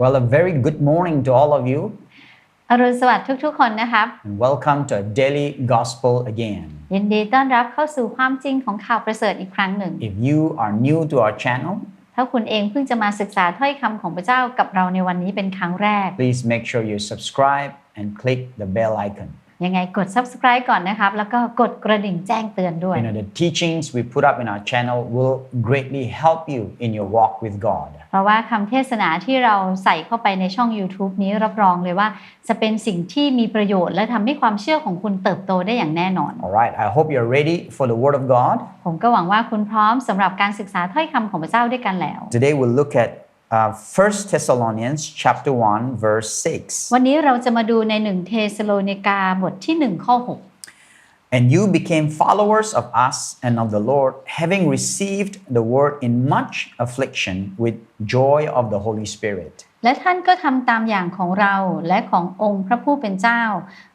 Well, a very good morning to all of you, อรุณสวัสดิ์ทุกๆ คนนะครับ and welcome to a daily gospel again. ยินดีต้อนรับเข้าสู่ความจริงของข่าวประเสริฐอีกครั้งหนึ่ง If you are new to our channel, ถ้าคุณเองเพิ่งจะมาศึกษาถ้อยคำของพระเจ้ากับเราในวันนี้เป็นครั้งแรก please make sure you subscribe and click the bell icon. ยังไงกด subscribe ก่อนนะครับ แล้วก็กดกระดิ่งแจ้งเตือนด้วย You know, the teachings we put up in our channel will greatly help you in your walk with God. เพราะว่าคำเทศนาที่เราใส่เข้าไปในช่อง YouTube นี้รับรองเลยว่า จะเป็นสิ่งที่มีประโยชน์ และทำให้ความเชื่อของคุณเติบโตได้อย่างแน่นอน All right, I hope you're ready for the Word of God. ผมก็หวังว่าคุณพร้อมสำหรับการศึกษาถ้อยคำของพระเจ้าด้วยกันแล้ว Today we'll look at uh, 1 Thessalonians chapter 1 verse 6. วันนี้เราจะมาดูในหนึ่งเทสโลนิกาบทที่1ข้อ6 And you became followers of us and of the Lord, having received the word in much affliction with joy of the Holy Spirit. และท่านก็ทำตามอย่างของเราและขององค์พระผู้เป็นเจ้า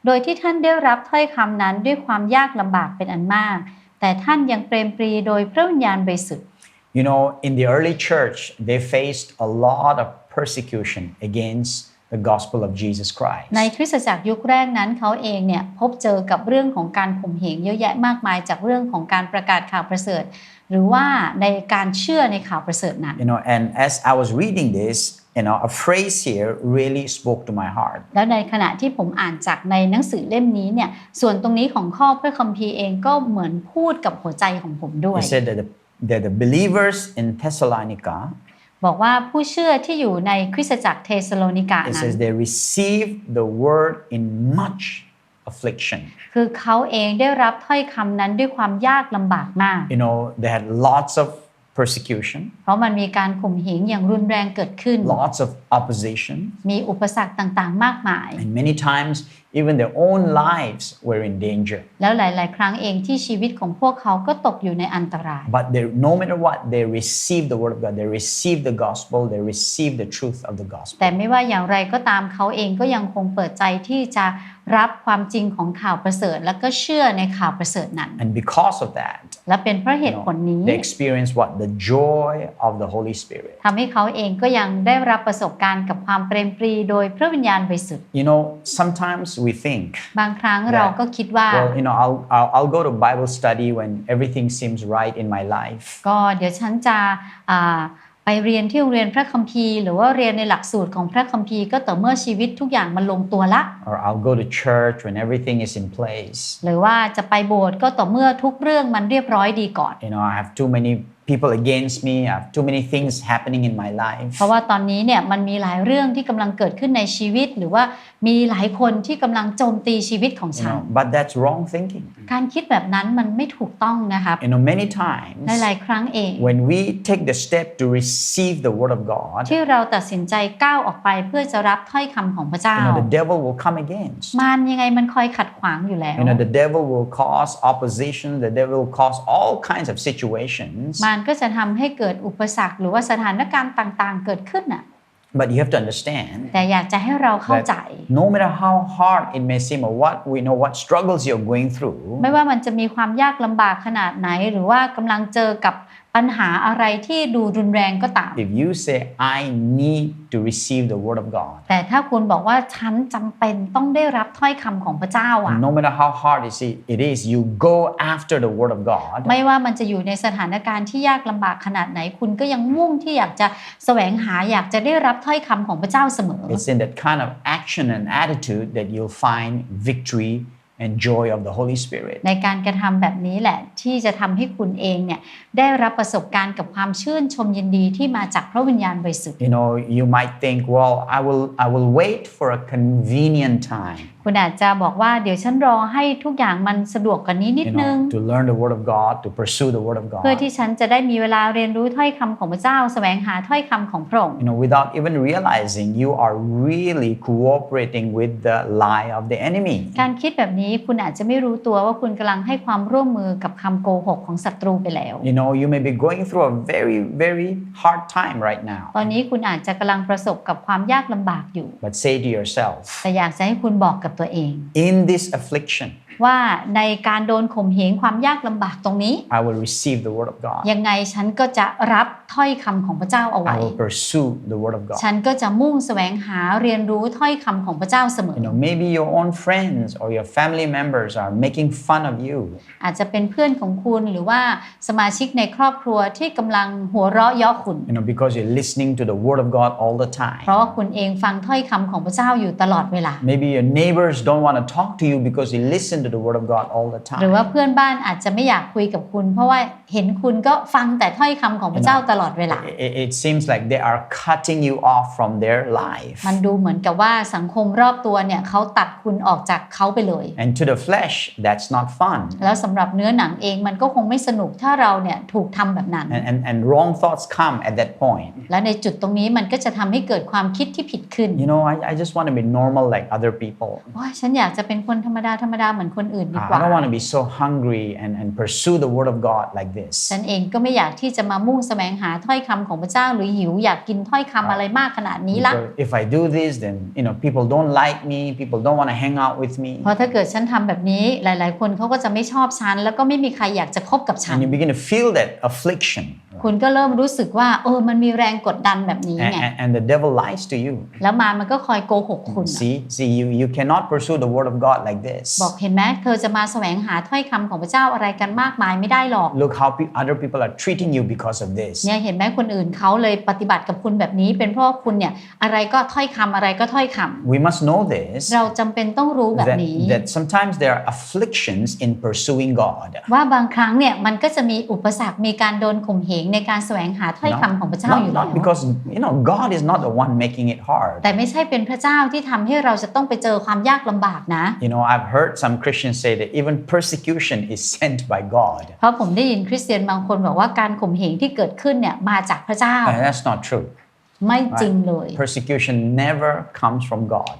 โดยที่ท่านได้รับถ้อยคำนั้นด้วยความยากลำบากเป็นอันมาก แต่ท่านยังเปรมปรีโดยพระวิญญาณบริสุทธิ์ You know, in the early church, they faced a lot of persecution against the gospel of Jesus Christ. ในคริสตจักรยุคแรกนั้นเขาเองเนี่ยพบเจอกับเรื่องของการข่มเหงเยอะแยะมากมายจากเรื่องของการประกาศข่าวประเสริฐ หรือว่าในการเชื่อในข่าวประเสริฐนั้น You know, and as I was reading this, you know, a phrase here really spoke to my heart. แล้วในขณะที่ผมอ่านจากในหนังสือเล่มนี้เนี่ยส่วนตรงนี้ของข้อพระคัมภีร์เองก็เหมือนพูดกับหัวใจของผมด้วย It said that the, that the believers in Thessalonica, บอกว่าผู้เชื่อที่อยู่ในคริสตจักรเทสโลนิกา it นั้น says they received the word in much affliction. คือเขาเองได้รับถ้อยคำนั้นด้วยความยากลำบากมาก You know, they had lots of persecution, เพราะมันมีการข่มเหงอย่างรุนแรงเกิดขึ้น lots of opposition, มีอุปสรรคต่างๆ มากมาย and many times even their own lives were in danger. แล้วหลาย ๆ ครั้งเองที่ชีวิตของพวกเขาก็ตกอยู่ในอันตราย But they, no matter what, they received the word of God, they received the gospel, they received the truth of the gospel. แต่ไม่ว่าอย่างไรก็ตามเขาเองก็ยังคงเปิดใจที่จะรับความจริงของข่าวประเสริฐ แล้วก็เชื่อในข่าวประเสริฐนั้น And because of that, และเป็นเพราะเห you ตุ know, ผลนี้ they experienced what? The joy of the Holy Spirit. ทำให้เขาเองก็ยังได้รับประสบการณ์กับความเปรมปรีโดยพระวิญญาณบริสุทธิ์ You know, sometimes we think, บางครั้งเราก็คิดว่า well, you know, I'll, I'll, I'll go to Bible study when everything seems right in my life. ก็เดี๋ยวฉันจะอ่าไปเรียนที่โรงเรียนพระคัมภีร์หรือว่าเรียนในหลักสูตรของพระคัมภีร์ก็ต่อเมื่อชีวิตทุกอย่างมันลงตัวละ Or I'll go to church when everything is in place. หรือว่าจะไปโบสถ์ก็ต่อเมื่อทุกเรื่องมันเรียบร้อยดีก่อน You know, I have too many people against me, I have too many things happening in my life. เพราะว่าตอนนี้เนี่ยมันมีหลายเรื่องที่กำลังเกิดขึ้นในชีวิต หรือว่ามีหลายคนที่กำลังโจมตีชีวิตของ You ฉัน know, but that's wrong thinking. การคิดแบบนั้นมันไม่ถูกต้องนะครับ You know, many times หลายๆครั้งเอง when we take the step to receive the word of God, ที่เราตัดสินใจก้าวออกไปเพื่อจะรับถ้อยคำของพระเจ้า you know, the devil will come against. มันยังไงมันคอยขัดขวางอยู่แล้ว You know, the devil will cause opposition, the devil will cause all kinds of situations. มันก็จะทำให้เกิดอุปสรรค หรือว่าสถานการณ์ต่างๆ เกิดขึ้นน่ะ But you have to understand แต่อยากจะให้เราเข้าใจ that no matter how hard it may seem or what we know what struggles you're going through, ไม่ว่ามันจะมีความยากลำบากขนาดไหน หรือว่ากำลังเจอกับ ปัญหาอะไรที่ดูรุนแรงก็ตาม if you say, I need to receive the word of God, แต่ถ้าคุณบอกว่าฉันจำเป็นต้องได้รับถ้อยคำของพระเจ้าอะ no matter how hard it is- it is, you go after the word of God. ไม่ว่ามันจะอยู่ในสถานการณ์ที่ยากลำบากขนาดไหน คุณก็ยังมุ่งที่อยากจะแสวงหาอยากจะได้รับถ้อยคำของพระเจ้าเสมอ It's in that kind of action and attitude that you'll find victory and joy of the Holy Spirit. ในการกระทำแบบนี้แหละที่จะทำให้คุณเองเนี่ยได้รับประสบการณ์กับความชื่นชมยินดีที่มาจากพระวิญญาณบริสุทธิ์ You know, you might think, well, I will I will wait for a convenient time. คุณอาจจะบอกว่าเดี๋ยวฉันรอให้ทุกอย่างมันสะดวกกว่านี้นิด You นึง know, to learn the word of God, to pursue the word of เพื่อ God. ที่ฉันจะได้มีเวลาเรียนรู้ถ้อยคำของพระเจ้าแสวงหาถ้อยคำของพระองค์ You know, without even realizing you are really cooperating with the lie of the enemy. การคิดแบบนี้คุณอาจจะไม่รู้ตัวว่าคุณกำลังให้ความร่วมมือกับคำโกหกของศัตรูไปแล้ว You know, you may be going through a very, very hard time right now. ตอนนี้คุณอาจจะกำลังประสบกับความยากลำบากอยู่ But say to yourself, แต่อยากจะให้คุณบอกกับ ตัวเอง in this affliction, ว่าในการโดนข่มเหงความยากลำบากตรงนี้ I will receive the word of God. ยังไงฉันก็จะรับถ้อยคำของพระเจ้าเอาไว้ I will pursue the word of God. ฉันก็จะมุ่งแสวงหาเรียนรู้ถ้อยคำของพระเจ้าเสมอ You know, maybe your own friends or your family members are making fun of you. อาจจะเป็นเพื่อนของคุณหรือว่าสมาชิกในครอบครัวที่กำลังหัวเราะเยาะคุณ You know, because you're listening to the word of God all the เพราะ time. ว่าคุณเองฟังถ้อยคำของพระเจ้าอยู่ตลอดเวลา Maybe your neighbors don't want to talk to you because you listen to the word of God all the หรือว่า time. เพื่อนบ้านอาจจะไม่อยากคุยกับคุณ เพราะว่าเห็นคุณก็ฟังแต่ถ้อยคำของพระเจ้าตลอดเวลา It, it seems like they are cutting you off from their life. มันดูเหมือนกับว่าสังคมรอบตัวเนี่ยเขาตัดคุณออกจากเขาไปเลย And to the flesh, that's not fun. แล้วสำหรับเนื้อหนังเองมันก็คงไม่สนุกถ้าเราเนี่ยถูกทำแบบนั้น And, and, and wrong thoughts come at that point. และในจุดตรงนี้มันก็จะทำให้เกิดความคิดที่ผิดขึ้น You know, I, I just want to be normal like other people. ว่าฉันอยากจะเป็นคนธรรมดาธรรมดาเหมือนคนอื่นดี I กว่า don't want to be so hungry and, and pursue the word of God like this. ฉันเองก็ไม่อยากที่จะมามุ่งแสวงหาถ้อยคำของพระเจ้าหรือหิวอยากกินถ้อยคำอะไรมากขนาดนี้ละ Because if I do this, then you know people don't like me. People don't want to hang out with me. เพราะถ้าเกิดฉันทำแบบนี้หลาย ๆ คนเขาก็จะไม่ชอบฉัน แล้วก็ไม่มีใครอยากจะคบกับฉัน And you begin to feel that affliction. คุณก็เริ่มรู้สึกว่าเออมันมีแรงกดดันแบบนี้ And, ไง and, and the devil lies to you. แล้วมารมันก็คอยโกหกคุณอะ See, see, you, you cannot pursue the word of God like this. บอกเห็นไหมเธอจะมาแสวงหาถ้อยคำของพระเจ้าอะไรกันมากมายไม่ได้หรอก Look how pe- other people are treating you because of this. เนี่ยเห็นไหมคนอื่นเขาเลยปฏิบัติกับคุณแบบนี้ เป็นเพราะว่าคุณเนี่ยอะไรก็ถ้อยคำอะไรก็ถ้อยคำ We must know this เราจำเป็นต้องรู้แบบ that, นี้ that sometimes there are afflictions in pursuing God. ว่าบางครั้งเนี่ยมันก็จะมีอุปสรรคมีการโดนข่มเหงในการแสวงหาถ้อย No? คำของพระเจ้าอยู่ Not, แล้ว not because you know God is not the one making it hard. แต่ไม่ใช่เป็นพระเจ้าที่ทำให้เราจะต้องไปเจอความยากลำบากนะ You know, I've heard some Christians say that even persecution is sent by God. เพราะผมได้ยินคริสเตียนบางคนบอกว่าการข่มเหงที่เกิดขึ้นเนี่ยมาจากพระเจ้า And that's not true. ไม่จริงเลย Persecution never comes from God.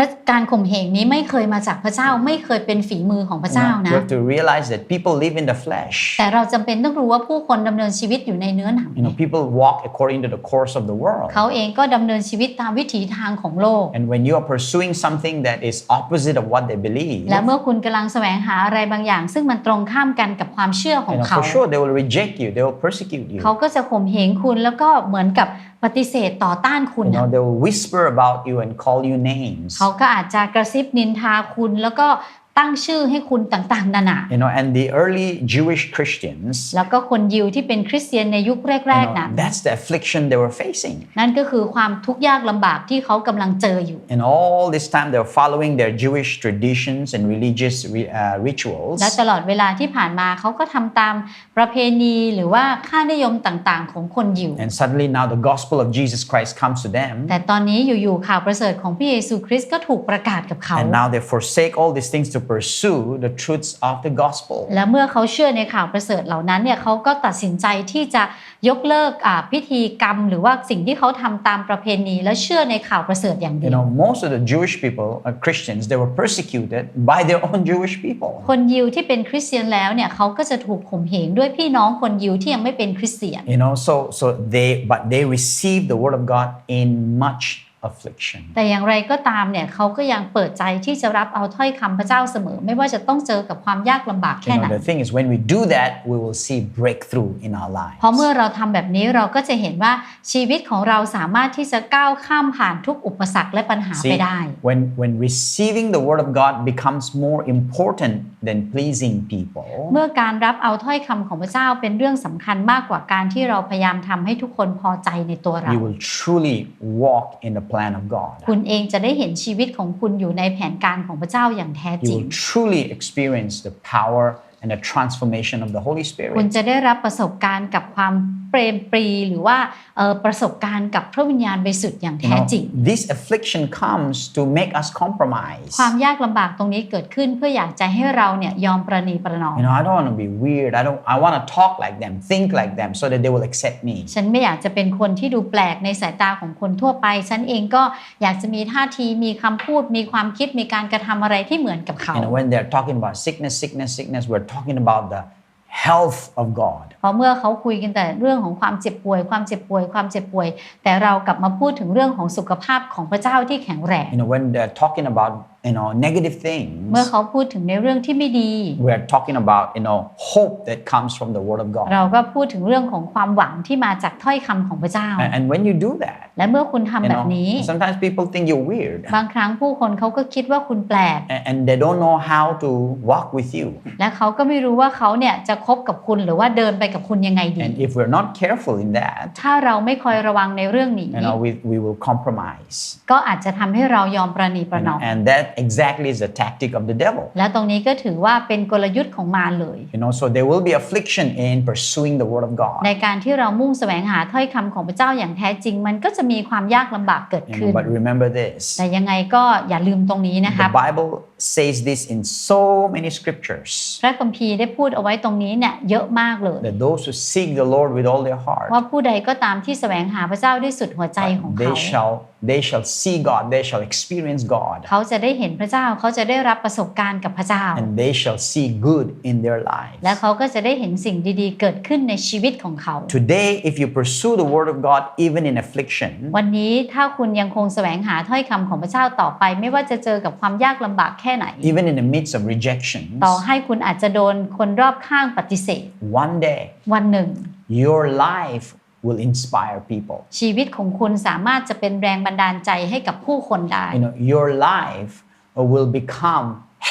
พระการข่มเหงนี้ไม่เคยมาจากพระเจ้าไม่เคยเป็นฝีมือของพระ You เจ้า know, นะ we have to realize that people live in the flesh. แต่เราจำเป็นต้องรู้ว่าผู้คนดำเนินชีวิตอยู่ในเนื้อหนัง You know, people walk according to the course of the world. เขาเองก็ดำเนินชีวิตตามวิถีทางของโลก And when you are pursuing something that is opposite of what they believe, และเมื่อคุณกำลังแสวงหาอะไรบางอย่าง ซึ่งมันตรงข้ามกันกับความเชื่อของ you know, เขา for sure they will reject you, they will persecute you. เขาก็จะข่มเหงคุณแล้วก็เหมือนกับ ปฏิเสธต่อต้านคุณ You นะ know, they will whisper about you and call you names. เขาก็อาจจะกระซิบนินทาคุณแล้วก็ ตั้งชื่อให้คุณต่างๆนานา You know, and the early Jewish Christians, แล้วก็คนยิวที่เป็นคริสเตียนในยุค you แรก know, ๆนั้น that's the affliction they were facing. นั่นก็คือความทุกข์ยากลำบากที่เขากำลังเจออยู่ And all this time they were following their Jewish traditions and religious re- uh, rituals. และตลอดเวลาที่ผ่านมาเขาก็ทำตามประเพณีหรือว่าค่านิยมต่างๆ ของคนยิว And suddenly now the gospel of Jesus Christ comes to them. แต่ตอนนี้อยู่ๆข่าวประเสริฐของพระเยซูคริสต์ก็ถูกประกาศกับเขา And now they forsake all these things to pursue the truths of the gospel. และเมื่อเขาเชื่อในข่าวประเสริฐเหล่านั้นเนี่ยเขาก็ตัดสินใจที่จะยกเลิกอ่าพิธีกรรม หรือว่าสิ่งที่เขาทำตามประเพณี และเชื่อในข่าวประเสริฐอย่างเดี You ยว know, most of the Jewish people, uh, Christians, they were persecuted by their own Jewish people. คนยิวที่เป็นคริสเตียนแล้วเนี่ยเขาก็จะถูกข่มเหงด้วยพี่น้องคนยิวที่ยังไม่เป็นคริสเตียน You know, so so they but they received the word of God in much affliction. แต่อย่างไรก็ตามเนี่ยเขาก็ยังเปิดใจที่จะรับเอาถ้อยคำพระเจ้าเสมอ ไม่ว่าจะต้องเจอกับความยากลำบาก You แค่ไหน know, the thing is, when we do that, we will see breakthrough in our lives. เพราะเมื่อเราทำแบบนี้เราก็จะเห็นว่าชีวิตของเราสามารถที่จะก้าวข้ามผ่านทุกอุปสรรคและปัญหาไป See, ได้ when when receiving the word of God becomes more important than pleasing people, เมื่อการรับเอาถ้อยคำของพระเจ้าเป็นเรื่องสำคัญมากกว่าการที่เราพยายามทำให้ทุกคนพอใจในตัวเรา you will truly walk in the plan of God. คุณเองจะได้เห็นชีวิตของคุณอยู่ในแผนการของพระเจ้าอย่างแท้จ You ริง will truly experience the power and the transformation of the Holy คุณ Spirit. จะได้รับประสบการณ์กับความ เปรมปรีหรือว่าเอ่อประสบการณ์กับพระวิญญาณบริสุทธิ์อย่าง You แท้ know, จริง this affliction comes to make us compromise. ความยากลำบากตรงนี้เกิดขึ้นเพื่ออยากจะให้เราเนี่ยยอมประนีประนอม You know, I don't want to be weird. I don't. I want to talk like them, think like them, so that they will accept me. ฉันไม่อยากจะเป็นคนที่ดูแปลกในสายตาของคนทั่วไป ฉันเองก็อยากจะมีท่าทีมีคำพูดมีความคิดมีการกระทำอะไรที่เหมือนกับเขา You know, when they're talking about sickness, sickness, sickness, we're talking about the health of God. เพราะเมื่อเขาคุยกันแต่เรื่องของความเจ็บป่วย ความเจ็บป่วย ความเจ็บป่วย แต่เรากลับมาพูดถึงเรื่องของสุขภาพของพระเจ้าที่แข็งแรง You know, when they're talking about you know negative เมื่อ things, เขาพูดถึงในเรื่องที่ไม่ดี we're talking about you know hope that comes from the Word of เรา God. ก็พูดถึงเรื่องของความหวังที่มาจากถ้อยคำของพระเจ้า And, and when you do that, และเมื่อคุณทำ you แบบนี้ know, sometimes people think you're weird, บางครั้งผู้คนเขาก็คิดว่าคุณแปลก and, and they don't know how to walk with you. และเขาก็ไม่รู้ว่าเขาเนี่ยจะคบกับคุณหรือว่าเดินไปกับคุณยังไงดี And if we're not careful in that, ถ้าเราไม่คอยระวังในเรื่องนี้ you know, we, we will compromise. ก็อาจจะทำให้เรายอมประนีประนอม And that exactly is the tactic of the devil. และตรงนี้ก็ถือว่าเป็นกลยุทธ์ของมารเลย You know, so there will be affliction in pursuing the word of ใน God. การที่เรามุ่งแสวงหาถ้อยคำของพระเจ้าอย่างแท้จริง มันก็จะมีความยากลำบากเกิด You ขึ้น know, but remember this แต่ยังไงก็อย่าลืมตรงนี้นะครับ the Bible says this in so many scriptures พระคัมภีร์ได้พูดเอาไว้ตรงนี้เนี่ยเยอะมากเลย that those who seek the Lord with all their heart, ว่าผู้ใดก็ตามที่แสวงหาพระเจ้าด้วยสุดหัวใจของ they เขา shall they shall see God, they shall experience God, เขาจะได้เห็นพระเจ้าเขาจะได้รับประสบการณ์กับพระเจ้า and they shall see good in their lives. และเขาก็จะได้เห็นสิ่งดีๆ เกิดขึ้นในชีวิตของเขา Today, if you pursue the word of God even in affliction, วันนี้ถ้าคุณยังคงแสวงหาถ้อยคำของพระเจ้าต่อไป ไม่ว่าจะเจอกับความยากลำบากแค่ไหน even in the midst of rejections, ต่อให้คุณอาจจะโดนคนรอบข้างปฏิเสธ one day วันหนึ่ง your life will inspire people. ชีวิตของคุณสามารถจะเป็นแรงบันดาลใจให้กับผู้คนได้ You know, your life will become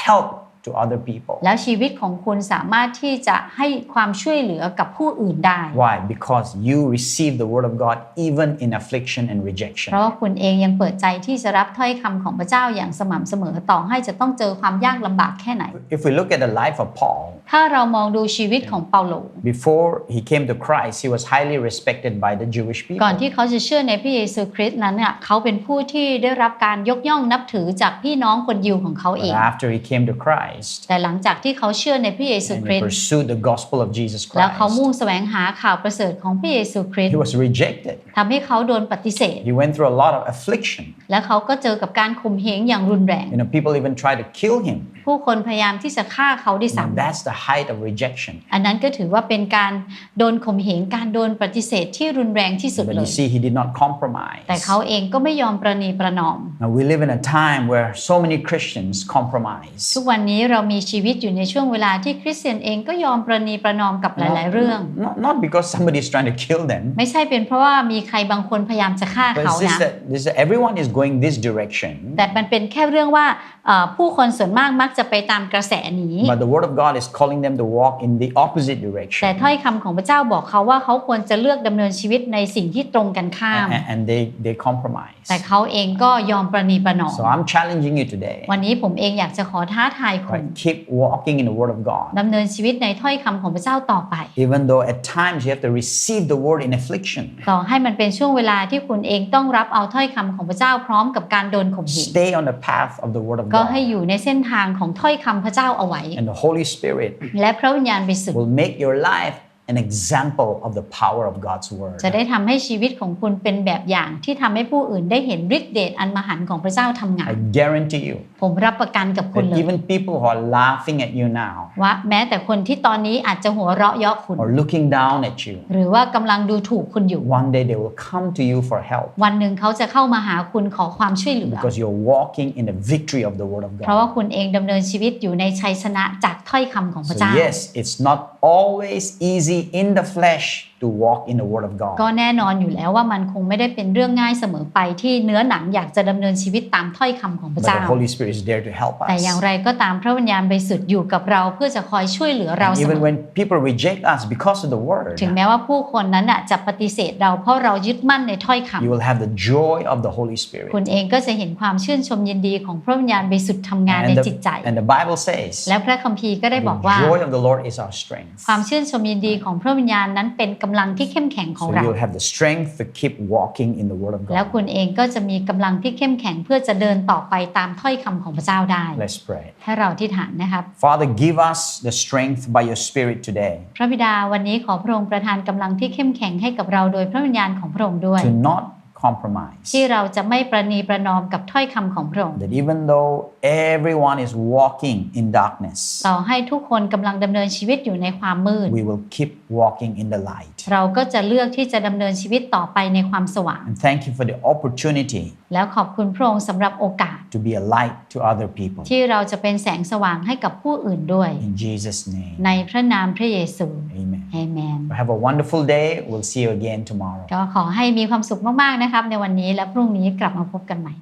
help to other people. แล้วชีวิตของคุณสามารถที่จะให้ความช่วยเหลือกับผู้อื่นได้ Why? Because you receive the word of God even in affliction and เพ rejection. ราะว่าคุณเองยังเปิดใจที่จะรับถ้อยคำของพระเจ้าอย่างสม่ำเสมอต่อให้จะต้องเจอความยากลำบากแค่ไหน If we look at the life of Paul, ถ้าเรามองดูชีวิตของเปาโล before he came to Christ, he was highly respected by the Jewish ก่อน people. ที่เขาจะเชื่อในพระเยซูคริสต์นั้นเนี่ยเขาเป็นผู้ที่ได้รับการยกย่องนับถือจากพี่น้องคนยิวของเขาเอ But ง after he came to Christ แต่หลังจากที่เขาเชื่อในพระเยซู and ค he ริสต์ pursued the gospel of Jesus แล้วเขา Christ, มุ่งแสวงหาข่าวประเสริฐของพระเยซูคริสต์ he was rejected. ทำให้เขาโดนปฏิเสธ He went through a lot of affliction. และเขาก็เจอกับการข่มเหงอย่างรุนแรง You know, people even tried to kill him. ผู้คนพยายามที่จะฆ่าเขาด้วย And ซ้ำ that's the height of rejection. อันนั้นก็ถือว่าเป็นการโดนข่มเหงการโดนปฏิเสธที่รุนแรงที่สุด But เล you ย see, he did not compromise. แต่เขาเองก็ไม่ยอมประนีประนอม Now, we live in a time where so many Christians compromise. ทุกวันนี้เรามีชีวิตอยู่ในช่วงเวลาที่คริสเตียนเองก็ยอมประนีประนอมกับหลาย ๆ เรื่อง Not, not because somebody is trying to kill them, ไม่ใช่เป็นเพราะว่ามีใครบางคนพยายามจะฆ่า but เขา it's just นะ that, this, everyone is going this direction. แต่มันเป็นแค่เรื่องว่าเอ่อผู้คนส่วนมากมักจะไปตามกระแสนี้ But the Word of God is calling them to walk in the opposite แต่ direction. ถ้อยคำของพระเจ้าบอกเขาว่าเขาควรจะเลือกดำเนินชีวิตในสิ่งที่ตรงกันข้าม And, and they, they compromise. แต่เขาเองก็ยอมประนีประนอม So I'm challenging you today. วันนี้ผมเองอยากจะขอท้าทายคุณ Right? Keep walking in the Word of God. ดำเนินชีวิตในถ้อยคำของพระเจ้าต่อไป Even though at times you have to receive the Word in affliction. ต่อให้มันเป็นช่วงเวลาที่คุณเองต้องรับเอาถ้อยคำของพระเจ้าพร้อมกับการโดนข่มเหง Stay on the path of the Word of ก็ให้ God. อยู่ในเส้นทางของถ้อยคำพระเจ้าเอาไว้ And the Holy Spirit และพระวิญญาณบริสุทธิ์ will make your life an example of the power of God's Word. จะได้ทำให้ชีวิตของคุณเป็นแบบอย่างที่ทำให้ผู้อื่นได้เห็นฤทธิเดชอันมหันต์ของพระเจ้าทำงาน I guarantee you ผมรับประกันกับคุณ that เลย even people who are laughing at you now ว่าแม้แต่คนที่ตอนนี้อาจจะหัวเราะเยาะคุณ or looking down at you, หรือว่ากำลังดูถูกคุณอยู่ one day they will come to you for help วันหนึ่งเขาจะเข้ามาหาคุณขอความช่วยเหลือ because you're walking in the victory of the Word of เพราะว่า God. คุณเองดำเนินชีวิตอยู่ในชัยชนะจากถ้อยคำของพระ So, เจ้า yes, it's not always easy in the flesh to walk in the Word of ก็ God. แน่นอนอยู่แล้วว่ามันคงไม่ได้เป็นเรื่องง่ายเสมอไปที่เนื้อหนังอยากจะดำเนินชีวิตตามถ้อยคำของพระ But เจ้า the Holy Spirit is there to help แต่อย่าง us. ไรก็ตามพระวิญญาณบริสุทธิ์อยู่กับเราเพื่อจะคอยช่วยเหลือเรา And เสม even อ when people reject us because of the Word, ถึงแม้ว่าผู้คนนั้นน่ะจะปฏิเสธเราเพราะเรายึดมั่นในถ้อยคำ you will have the joy of the Holy คุ Spirit. ณเองก็จะเห็นความชื่นชมยินดีของพระวิญญาณบริสุทธิ์ทำงานใน And จิต the, ใจ and the Bible says, แล้วพระคัมภีร์ก็ได้บอกว่า the joy of the Lord is our strength. ความชื่นชมยินดีของพระวิญญาณนั้นเป็นกำลังที่เข้มแข็งของ So เรา you'll have the strength to keep walking in the Word of แล้ว God. คุณเองก็จะมีกำลังที่เข้มแข็งเพื่อจะเดินต่อไปตามถ้อยคำของพระเจ้าได้ Let's pray. ให้เราที่ฐานนะครับ Father, give us the strength by your Spirit today พระบิดาวันนี้ขอพระองค์ประทานกำลังที่เข้มแข็งให้กับเราโดยพระวิญญาณของพระองค์ด้วย to not compromise. ที่เราจะไม่ประนีประนอมกับถ้อยคำของพระองค์ That even though everyone is walking in darkness, ต่อให้ทุกคนกำลังดำเนินชีวิตอยู่ในความมืด we will keep walking in the light. เราก็จะเลือกที่จะดำเนินชีวิตต่อไปในความสว่าง And thank you for the opportunity แล้วขอบคุณพระองค์สำหรับโอกาส to be a light to other people. ที่เราจะเป็นแสงสว่างให้กับผู้อื่นด้วย In Jesus' name, ในพระนามพระเยซู amen. เอเมน Have a wonderful day. We'll see you again tomorrow. ก็ขอให้มีความสุขมากๆนะครับ ในวันนี้และพรุ่งนี้กลับมาพบกันใหม่